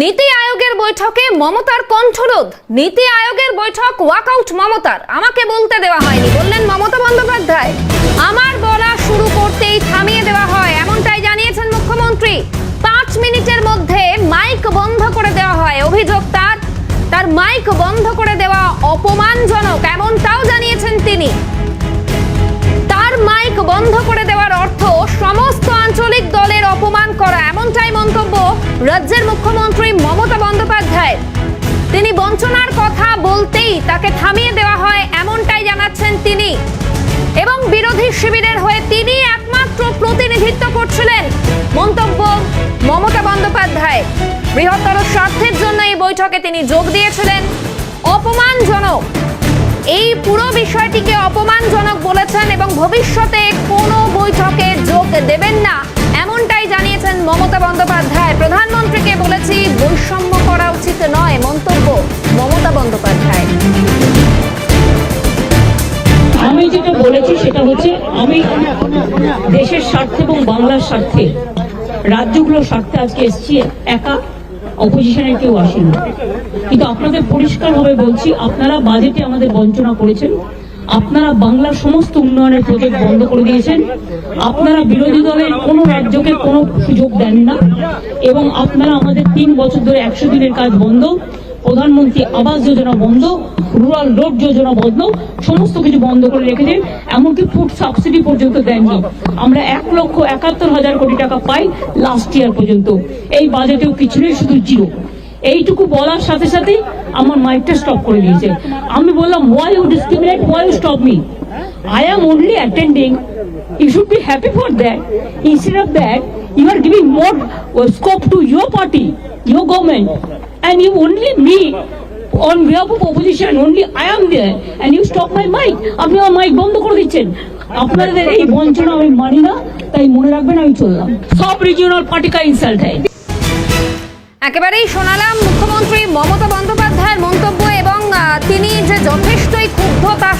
নীতি আয়োগের বৈঠকে মমতার কণ্ঠরোধ। নীতি আয়োগের বৈঠক, ওয়াকআউট মমতার। আমাকে বলতে দেওয়া হয়নি। বললেন মমতা বন্দ্যোপাধ্যায়, আমার বলা শুরু করতেই থামিয়ে দেওয়া হয়। এমনটাই জানিয়েছেন মুখ্যমন্ত্রী। পাঁচ মিনিটের মধ্যে মাইক বন্ধ করে দেওয়া হয়। অভিযোগ তার তার মাইক বন্ধ করে দেওয়া অপমানজনক, এমনটাও জানিয়েছেন তিনি। তার মাইক বন্ধ করে দেওয়ার অর্থ সমস্ত আঞ্চলিক দলের অপমান করা এমনটাই মন্তব্য রাজ্যের মুখ্যমন্ত্রী মমতা বন্দ্যোপাধ্যায় তিনি বঞ্চনার কথা বলতেই তাকে থামিয়ে দেওয়া হয় এমনটাই জানাচ্ছেন তিনি। এবং বিরোধী শিবিরের হয়ে তিনি একমাত্র প্রতিনিধিত্ব করছিলেন মন্তব্য মমতা বন্দ্যোপাধ্যায়। বৃহত্তর স্বার্থের জন্য এই বৈঠকে তিনি যোগ দিয়েছিলেন। অপমানজনক। এই পুরো বিষয়টিকে অপমানজনক বলেছেন এবং ভবিষ্যতে কোনো স্বার্থে। রাজ্যগুলোর স্বার্থে আজকে এসছি, একা অপোজিশনের কেউ আসেনি। কিন্তু আপনাদের পরিষ্কারভাবে বলছি, আপনারা বাজেটে আমাদের বঞ্চনা করেছেন, আপনারা বাংলার সমস্ত উন্নয়নের প্রজেক্ট বন্ধ করে দিয়েছেন, আপনারা বিরোধী দলের কোনো রাজ্যকে কোনো সুযোগ দেন না, এবং আপনারা আমাদের তিন বছর ধরে একশো দিনের কাজ বন্ধ প্রধানমন্ত্রী আবাস যোজনা বন্ধ রুরাল রোড যোজনা বন্ধ সমস্ত কিছু বন্ধ করে রেখেছেন এমনকি ফুড সাবসিডি পর্যন্ত দেননি। আমরা এক লক্ষ একাত্তর হাজার কোটি টাকা পাই লাস্ট ইয়ার পর্যন্ত। এই বাজেটেও কিছু নেই শুধু জিরো এইটুকু বলার সাথে সাথে আমার মাইকটা স্টপ করে দিয়েছে। আমি বললাম why you discriminate why you stop me I am only attending you should be happy for that. Instead of that, you are giving more scope to your party, your government, and you only me on behalf of opposition, only I am there, and you stop my mic. আপনি আমার mic বন্ধ করে দিচ্ছেন। আপনাদের এই বঞ্চনা আমি মানি না তাই মনে রাখবেন আমি চললাম। সব রিজিওনাল পার্টিকা ইনসাল্ট হয়। একেবারেই শোনালাম মুখ্যমন্ত্রী মমতা বন্দ্যোপাধ্যায়ের মন্তব্য এবং তিনি যে যথেষ্টই ক্ষুব্ধ তা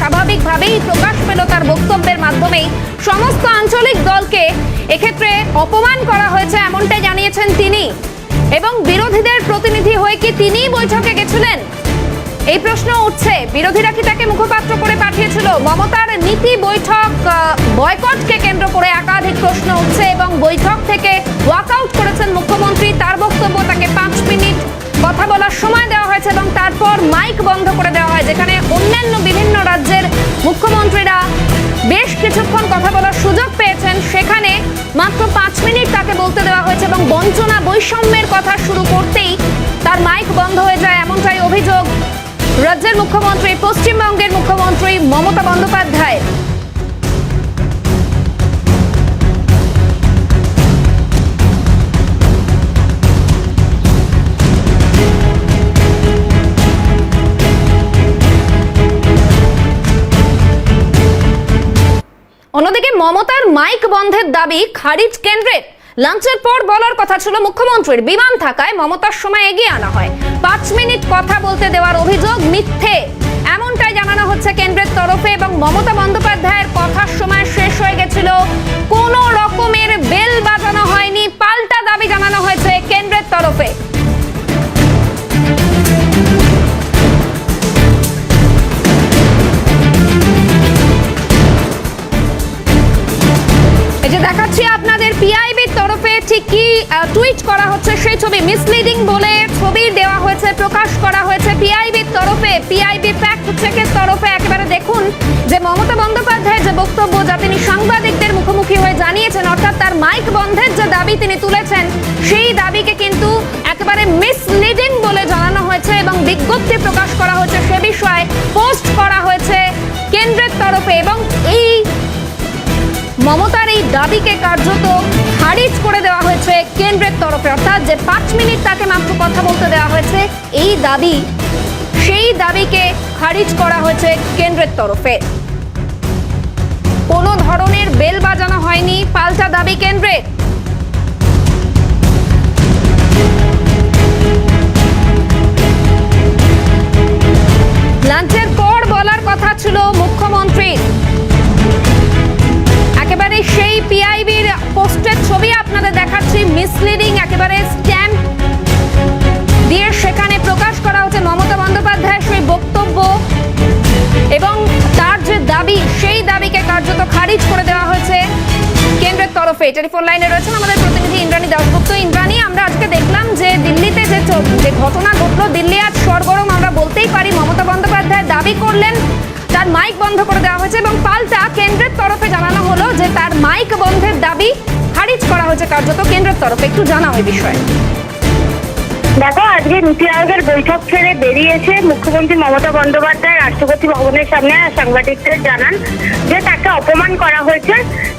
স্বাভাবিকভাবেই প্রকাশ পেল তার বক্তব্যের মাধ্যমেই। সমস্ত আঞ্চলিক দলকে এক্ষেত্রে অপমান করা হয়েছে এমনটাই জানিয়েছেন তিনি। এবং বিরোধীদের প্রতিনিধি হয়ে কি তিনিই বৈঠকে গেছিলেন? এই প্রশ্ন উঠছে। বিরোধীরা কি তাকে মুখপাত্র করে পাঠিয়েছিল? মমতার নীতি বৈঠক বয়কটকে কেন্দ্র করে একাধিক প্রশ্ন উঠছে এবং বৈঠক থেকে ওয়াকআউট করেছেন মুখ্যমন্ত্রী। তার বক্তব্য তাকে পাঁচ মিনিট কথা বলার সময় দেওয়া হয়েছে এবং তারপর মাইক বন্ধ করে দেওয়া হয়, যেখানে অন্যান্য বিভিন্ন রাজ্যের মুখ্যমন্ত্রীরা বেশ কিছুক্ষণ কথা বলার সুযোগ পেয়েছেন। সেখানে মাত্র পাঁচ মিনিট তাকে বলতে দেওয়া এবং বঞ্চনা বৈষম্যের কথা শুরু করতেই তার মাইক বন্ধ হয়ে যায় এমনটাই অভিযোগ রাজ্যের মুখ্যমন্ত্রী, পশ্চিমবঙ্গের মুখ্যমন্ত্রী মমতা বন্দ্যোপাধ্যায় অন্যদিকে মমতার মাইক বন্ধের দাবি, খারিজ কেন্দ্রের। লাঞ্চের পর বলার কথা ছিল মুখ্যমন্ত্রীর। বিমান থাকায় মমতার সময় এগিয়ে আনা হয়। পাঁচ মিনিট কথা বলতে দেওয়ার অভিযোগ মিথ্যে। এমনটাই জানানো হচ্ছে কেন্দ্রের তরফে এবং মমতা বন্দ্যোপাধ্যায়ের ছবি মিসলিডিং বলে ছবি দেওয়া হয়েছে, প্রকাশ করা হয়েছে পিআইবির তরফে। পিআইবি ফ্যাক্ট চেকের তরফে একেবারে দেখুন যে মমতা বন্দ্যোপাধ্যায়ের যে বক্তব্য যা তিনি সাংবাদিকদের মুখোমুখি হয়ে জানিয়েছেন, অর্থাৎ তার মাইক বন্ধের যে দাবি তিনি তুলেছেন, সেই দাবিকে কিন্তু একেবারে মিসলিডিং বলে জানানো হয়েছে এবং বিজ্ঞপ্তি প্রকাশ করা হয়েছে সে বিষয়ে পোস্ট করা হয়েছে কেন্দ্রের তরফে এবং এই মমতার এই দাবিকে কার্যত খারিজ করে দেওয়া হয়েছে কেন্দ্রের তরফে। অর্থাৎ যে পাঁচ মিনিট তাকে মাত্র কথা বলতে দেওয়া হয়েছে, এই দাবি, সেই দাবিকে খারিজ করা হয়েছে কেন্দ্রের তরফে। কোনো ধরনের বেল বাজানো হয়নি পাল্টা দাবি কেন্দ্রে। লাঞ্চের পর বলার কথা ছিল মুখ্যমন্ত্রীর। একেবারে সেই পিআইবির পোস্টের ছবি আপনাদের দেখাচ্ছি মিসলিডিং একেবারে স্ট্যাম্প দিয়ে সেখানে প্রকাশ করা হচ্ছে মমতা বন্দ্যোপাধ্যায়ের সেই বক্তব্য এবং তার যে দাবি, সেই দাবিকে কার্যত খারিজ করে দেওয়া হয়েছে কেন্দ্রের তরফে। টেলিফোন লাইনে রয়েছেন আমাদের প্রতিনিধি ইন্দ্রাণী দাশগুপ্ত। ইন্দ্রাণী, আমরা আজকে দেখলাম যে দিল্লিতে যে যে ঘটনা ঘটলো, দিল্লি আজ সরগরম, আমরা বলতেই পারি মমতা বন্দ্যোপাধ্যায় দাবি করলেন তার মাইক বন্ধ করে দেওয়া হয়েছে এবং পাল্টা কেন্দ্রের তরফে জানানো হলো যে তার মাইক বন্ধের দাবি খারিজ করা হয়েছে কার্যত কেন্দ্রের তরফে। একটু জানাও এই বিষয়ে। দেখো, আজকে নীতি আয়োগের বৈঠক ছেড়ে বেরিয়েছে মুখ্যমন্ত্রী মমতা বন্দ্যোপাধ্যায়, রাষ্ট্রপতি ভবনের সামনে সাংবাদিকদের জানান যে তাকে অপমান করা হয়েছে,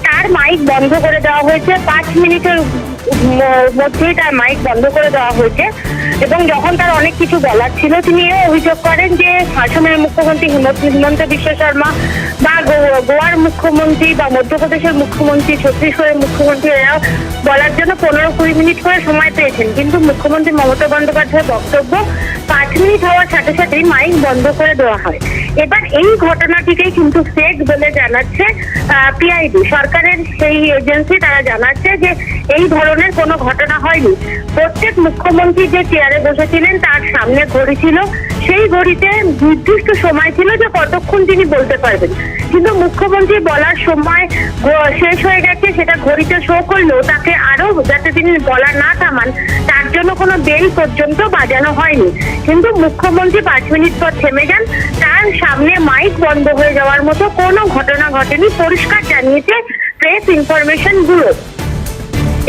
তার মাইক বন্ধ করে দেওয়া হয়েছে। পাঁচ মিনিটের মধ্যেই তার মাইক বন্ধ করে দেওয়া হয়েছে এবং যখন তার অনেক কিছু বলার ছিল, তিনি এও অভিযোগ করেন যে আসামের মুখ্যমন্ত্রী হিমন্ত হিমন্ত বিশ্ব শর্মা বা গোয়ার মুখ্যমন্ত্রী বা মধ্যপ্রদেশের মুখ্যমন্ত্রী, ছত্তিশগড়ের মুখ্যমন্ত্রী এরাও বলার জন্য পনেরো কুড়ি মিনিট করে সময় পেয়েছেন। কিন্তু মুখ্যমন্ত্রী মমতা বন্দ্যোপাধ্যায়ের বক্তব্য পাঁচ মিনিট হওয়ার সাথে সাথেই মাইক বন্ধ করে দেওয়া হয়। এবার এই ঘটনাটিকেই কিন্তু ফেক বলে জানাচ্ছে পিআইডি সরকারের সেই এজেন্সি তারা জানাচ্ছে যে এই ধরনের কোনো ঘটনা হয়নি। প্রত্যেক মুখ্যমন্ত্রী যে চেয়ারে বসেছিলেন, তার সামনে ঘড়ি ছিল। সেই ঘড়িতে নির্দিষ্ট সময় ছিল যে কতক্ষণ তিনি বলতে পারবেন। কিন্তু মুখ্যমন্ত্রী বলার সময় শেষ হয়ে গেছে, সেটা ঘড়িতে শো করলেও তাকে আরও যাতে তিনি বলা না থামান, তার জন্য কোনো বেল পর্যন্ত বাজানো হয়নি। কিন্তু মুখ্যমন্ত্রী পাঁচ মিনিট পর থেমে যান। তার সামনে মাইক বন্ধ হয়ে যাওয়ার মতো কোনো ঘটনা ঘটেনি। পরিষ্কার জানিয়েছে প্রেস ইনফরমেশন ব্যুরো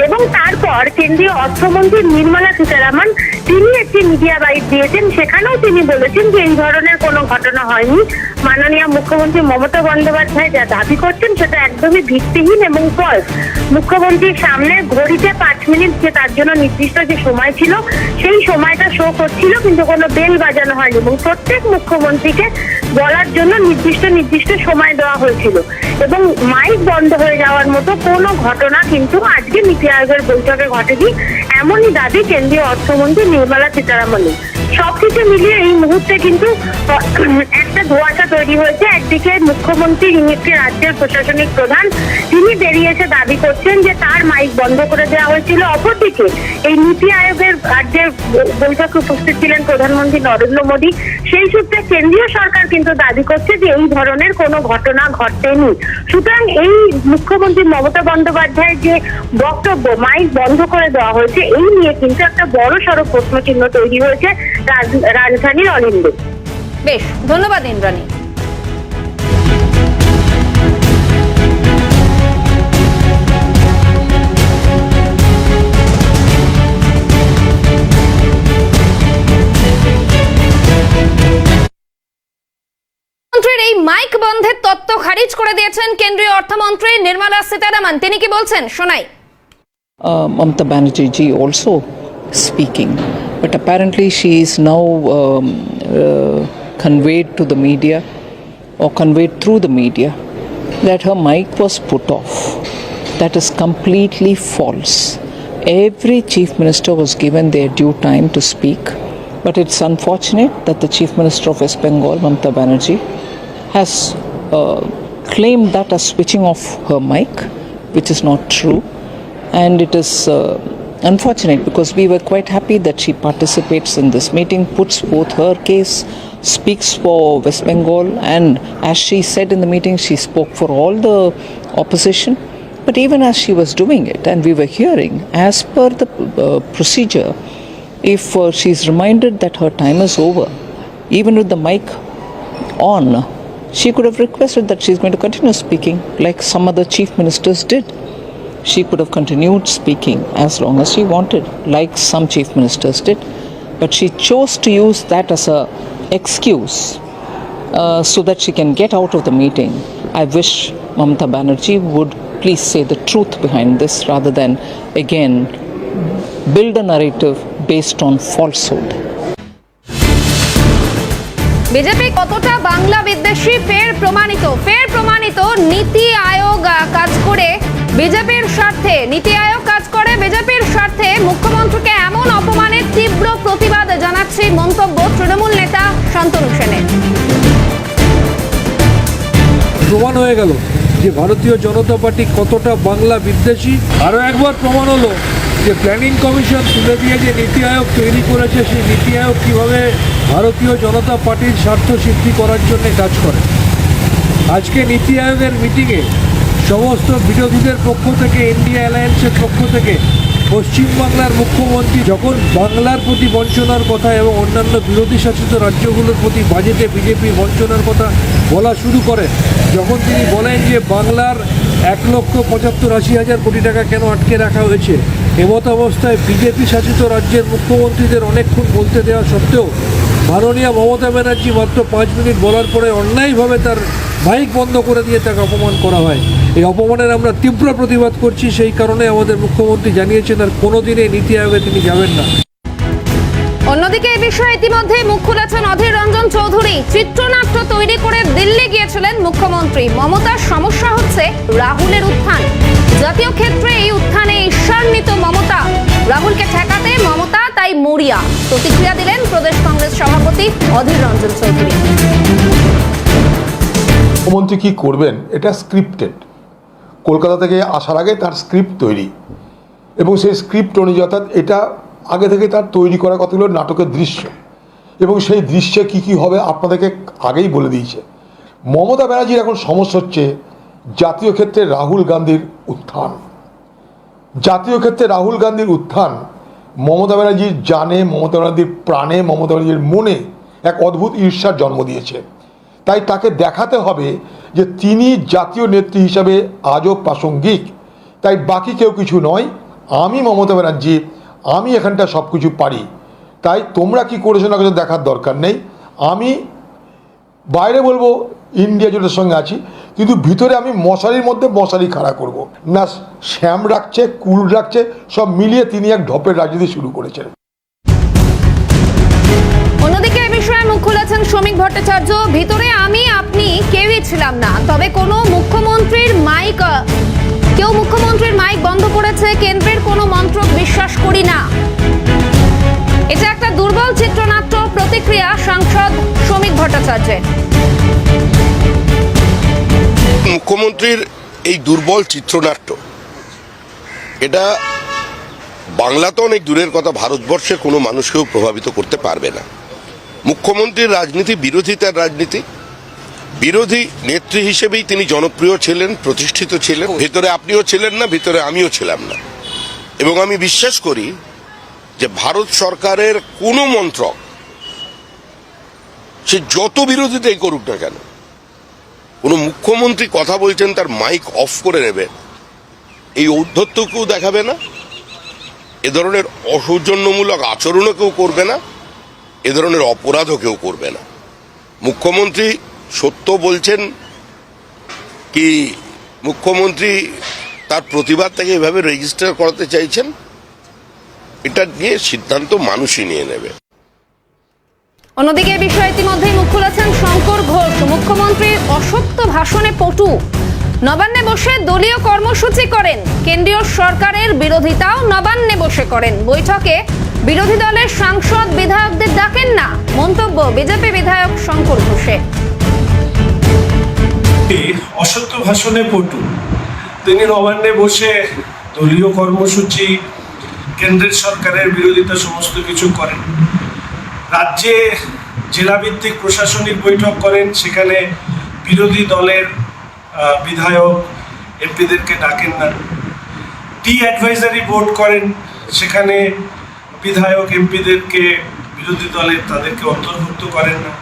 এবং তারপর কেন্দ্রীয় অর্থমন্ত্রী নির্মলা সীতারামন তিনি একটি মিডিয়া বাইট দিয়েছেন। সেখানেও তিনি বলেছেন যে এই ধরনের কোনো ঘটনা হয়নি। মাননীয় মুখ্যমন্ত্রী মমতা বন্দ্যোপাধ্যায় যা দাবি করছেন সেটা একদমই ভিত্তিহীন এবং ফলস মুখ্যমন্ত্রীর সামনে ঘড়িতে পাঁচ মিনিট যে তার জন্য নির্দিষ্ট যে সময় ছিল, সেই সময়টা শো করছিল, কিন্তু কোনো বেল বাজানো হয়নি এবং প্রত্যেক মুখ্যমন্ত্রীকে বলার জন্য নির্দিষ্ট নির্দিষ্ট সময় দেওয়া হয়েছিল। এবং মাইক বন্ধ হয়ে যাওয়ার মতো কোনো ঘটনা কিন্তু আজকে নীতি আয়োগের বৈঠকে ঘটেনি, এমনই দাবি কেন্দ্রীয় অর্থমন্ত্রী নির্মলা সীতারামনের সবকিছু মিলিয়ে এই মুহূর্তে কিন্তু একটা ধোঁয়াশা তৈরি হয়েছে। একদিকে মুখ্যমন্ত্রী একটি রাজ্যের প্রশাসনিক প্রধান, তিনি বেরিয়ে এসে দাবি করছেন যে তার মাইক বন্ধ করে দেওয়া হয়েছিল। অপরদিকে এই নীতি আয়োগের রাজ্যের বৈঠকে উপস্থিত ছিলেন প্রধানমন্ত্রী নরেন্দ্র মোদী। সেই সূত্রে কেন্দ্রীয় সরকার কিন্তু দাবি করছে যে এই ধরনের কোনো ঘটনা ঘটেনি। সুতরাং এই মুখ্যমন্ত্রী মমতা বন্দ্যোপাধ্যায়ের যে বক্তব্য, মাইক বন্ধ করে দেওয়া হয়েছে, এই নিয়ে কিন্তু একটা বড় সড়ো প্রশ্নচিহ্ন তৈরি হয়েছে রাজ- রাজধানীর অলিন্দে। বেশ, ধন্যবাদ ইন্দ্রাণী। মাইক বন্ধের তত্ত্ব খারিজ করে দিয়েছেন কেন্দ্রীয় অর্থমন্ত্রী নির্মলা সীতারামন তিনি কি বলছেন শোনাই uh, also speaking, but apparently she is now um, uh, conveyed to the media or conveyed through the media that her mic was put off. That is completely false. Every chief minister was given their due time to speak, but it's unfortunate that the chief minister of West Bengal, Mamata Banerjee, has uh, claimed that as switching off her mic, which is not true and it is uh, unfortunate because we were quite happy that she participates in this meeting, puts forth her case, speaks for West Bengal, and as she said in the meeting, she spoke for all the opposition. But even as she was doing it, and we were hearing, as per the uh, procedure, if uh, she's reminded that her time is over, even with the mic on, she could have requested that she's going to continue speaking like some other chief ministers did she could have continued speaking as long as she wanted, like some chief ministers did. But she chose to use that as a excuse uh, so that she can get out of the meeting. I wish Mamata Banerjee would please say the truth behind this rather than again build a narrative based on falsehood. BJP কতটা বাংলা বিদ্বেষী? ফের প্রমাণিত ফের প্রমাণিত, নীতি আয়োগ কাজ করে বিজেপির স্বার্থে, নীতি আয়োগ কাজ করে বিজেপির স্বার্থে মুখ্যমন্ত্রীকে এমন অপমানের তীব্র প্রতিবাদ জানাচ্ছি মন্তব্য তৃণমূল নেতা শান্তনু সেনের। প্রমাণ হয়ে গেল যে ভারতীয় জনতা পার্টি কতটা বাংলা বিদ্বেষী। আরও একবার প্রমাণ হলো যে প্ল্যানিং কমিশন তুলে দিয়ে যে নীতি আয়োগ তৈরি করেছে, সেই নীতি আয়োগ কীভাবে ভারতীয় জনতা পার্টির স্বার্থ সিদ্ধি করার জন্য কাজ করে। আজকে নীতি আয়োগের মিটিংয়ে সমস্ত বিরোধীদের পক্ষ থেকে, ইন্ডিয়া অ্যালায়েন্সের পক্ষ থেকে পশ্চিমবাংলার মুখ্যমন্ত্রী যখন বাংলার প্রতি বঞ্চনার কথা এবং অন্যান্য বিরোধী শাসিত রাজ্যগুলোর প্রতি বাজেটে বিজেপি বঞ্চনার কথা বলা শুরু করেন, যখন তিনি বলেন যে বাংলার এক লক্ষ পঁচাত্তর আশি হাজার কোটি টাকা কেন আটকে রাখা হয়েছে, এমত অবস্থায় বিজেপি শাসিত রাজ্যের মুখ্যমন্ত্রীদের অনেকক্ষণ বলতে দেওয়া সত্ত্বেও মাননীয় মমতা ব্যানার্জি মাত্র পাঁচ মিনিট বলার পরে অন্যায়ভাবে তার মাইক বন্ধ করে দিয়ে তাকে অপমান করা হয়। এই অপমানের আমরা তীব্র প্রতিবাদ করছি, সেই কারণে আমাদের মুখ্যমন্ত্রী জানিয়েছেন আর কোনোদিনই নীতি আয়োগে তিনি যাবেন না। অন্যদিকে এই বিষয়ে ইতিমধ্যে মুখ খুলেছেন অধীর রঞ্জন চৌধুরী। চিত্রনাট্য তৈরি করে দিল্লি গিয়েছিলেন মুখ্যমন্ত্রী। মমতার সমস্যা হচ্ছে রাহুলের উত্থান। জাতীয় ক্ষেত্রে এই উত্থানে ঈর্ষান্বিত মমতা। রাহুলকে ঠেকাতে মমতা তাই মরিয়া। প্রতিক্রিয়া দিলেন প্রদেশ কংগ্রেস সভাপতি অধীর রঞ্জন চৌধুরী। মুখ্যমন্ত্রী কী করবেন? এটা স্ক্রিপ্টেড কলকাতা থেকে আসার আগে তার স্ক্রিপ্ট তৈরি। এবং সেই স্ক্রিপ্ট অনুযায়ী অর্থাৎ এটা আগে থেকে তার তৈরি করা কতগুলো নাটকের দৃশ্য। এবং সেই দৃশ্যে কী কী হবে আপনাদেরকে আগেই বলে দিয়েছে। মমতা ব্যানার্জির এখন সমস্যা হচ্ছে জাতীয় ক্ষেত্রে রাহুল গান্ধীর উত্থান। জাতীয় ক্ষেত্রে রাহুল গান্ধীর উত্থান মমতা ব্যানার্জির জানে, মমতা ব্যানার্জির প্রাণে, মমতা ব্যানার্জির মনে এক অদ্ভুত ঈর্ষার জন্ম দিয়েছে। তাই তাকে দেখাতে হবে যে তিনি জাতীয় নেত্রী হিসাবে আজও প্রাসঙ্গিক। তাই বাকি কেউ কিছু নয়, আমি মমতা ব্যানার্জি, আমি এখানটা সব কিছু পারি। তাই তোমরা কি করেছ না করেছ দেখার দরকার নেই। আমি বাইরে বলব, ইন্ডিয়া জোটের সঙ্গে আছি। কিন্তু ভিতরে আমি মশারির মধ্যে মশারি খাড়া করব। না শ্যাম রাখছে, কুল রাখছে, সব মিলিয়ে তিনি এক ঢপের রাজনীতি শুরু করেছেন। অন্যদিকে এ বিষয়ে মুখ খুলেছেন শ্রমিক ভট্টাচার্য। ভিতরে আমি, আপনি কেউই ছিলাম না। তবে কোনো মুখ্যমন্ত্রীর মাইক, কেউ মুখ্যমন্ত্রীর মাইক বন্ধ করেছে, কেন্দ্রের কোনো মন্ত্র বিশ্বাস করি না। এটা একটা দুর্বল চিত্রনাট্য প্রতিক্রিয়া সাংসদ শ্রমিক ভট্টাচার্যের। মুখ্যমন্ত্রীর এই দুর্বল চিত্রনাট্য, এটা বাংলা তো অনেক দূরের কথা, ভারতবর্ষের কোনো মানুষকেও প্রভাবিত করতে পারবে না। মুখ্যমন্ত্রীর রাজনীতি বিরোধিতার রাজনীতি, বিরোধী নেত্রী হিসেবেই তিনি জনপ্রিয় ছিলেন, প্রতিষ্ঠিত ছিলেন, ভিতরে আপনিও ছিলেন না, ভিতরে আমিও ছিলাম না। এবং আমি বিশ্বাস করি যে ভারত সরকারের কোনো মন্ত্রক, সে যত বিরোধিতাই করুক না কেন কোনো মুখ্যমন্ত্রী কথা বলছেন, তার মাইক অফ করে নেবে। এই ঔদ্ধত্য কেউ দেখাবে না? এ ধরনের অসৌজন্যমূলক আচরণও কেউ করবে না? এ ধরনের অপরাধও কেউ করবে না? মুখ্যমন্ত্রী সত্য বলছেন কি, মুখ্যমন্ত্রী তার প্রতিবাদ প্রতিবাদটাকে এভাবে রেজিস্টার করাতে চাইছেন? এটা নিয়ে সিদ্ধান্ত মানুষই নিয়ে নেবে। অন্যদিকে বিষয়ে ইতিমধ্যেই মুখ খুলেছেন শঙ্কর ঘোষ মুখ্যমন্ত্রীর অসত্য ভাষণে পটু। নবান্নে বসে দলীয় কর্মসূচি করেন, কেন্দ্রীয় সরকারের বিরোধিতাও নবান্নে বসে করেন। বৈঠকে বিরোধী দলের সাংসদ বিধায়কদের ডাকেন না, মন্তব্য বিজেপি বিধায়ক শঙ্কর ঘোষে অসত্য ভাষণে পটু। তিনি নবান্নে বসে দলীয় কর্মসূচি, কেন্দ্রের সরকারের বিরোধিতা সমস্ত কিছু করেন। রাজ্যে জেলাভিত্তিক প্রশাসনিক বৈঠক করেন। সেখানে বিরোধী দলের বিধায়ক, এমপিদেরকে ডাকেন না। টি অ্যাডভাইজারি বোর্ড করেন। সেখানে বিধায়ক, এমপিদেরকে বিরোধী দলের তাদেরকে অন্তর্ভুক্ত করেন না।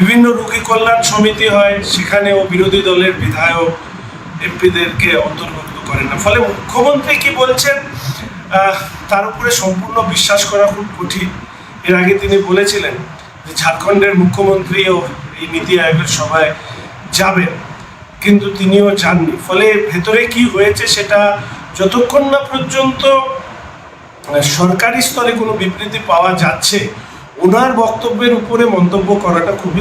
বিভিন্ন রোগী কল্যাণ সমিতি হয়। সেখানেও বিরোধী দলের বিধায়ক, এমপিদেরকে অন্তর্ভুক্ত করেন না। ফলে মুখ্যমন্ত্রী কি বলছেন? তার উপরে সম্পূর্ণ বিশ্বাস করা খুব কঠিন। এর আগে তিনি বলেছিলেন যে ঝাড়খণ্ডের মুখ্যমন্ত্রীও এই নীতি আয়োগের সভায় যাবেন, কিন্তু তিনিও যাননি। ফলে ভেতরে কি হয়েছে সেটা যতক্ষণ না পর্যন্ত সরকারি স্তরে কোনো বিবৃতি পাওয়া যাচ্ছে, ওনার বক্তব্যের উপরে মন্তব্য করাটা খুবই